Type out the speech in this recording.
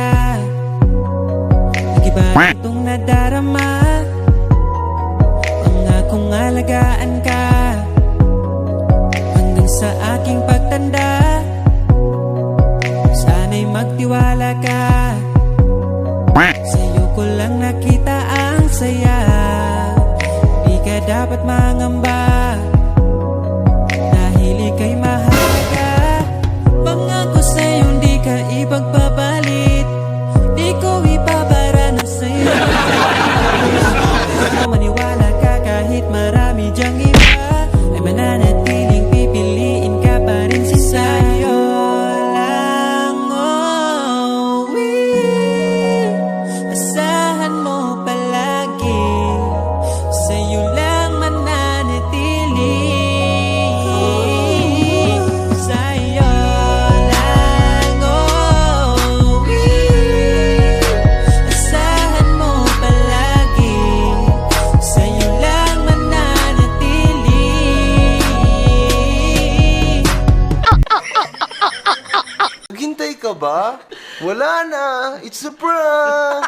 ka Nag-iba itong nadarama. Pangakong alagaan ka. Hanggang sa aking pagtanda. Sana'y magtiwala ka. Sa'yo ko lang nakita ang saya. Di ka dapat mangamba. Maniwala ka ba? Wala na! It's a prank!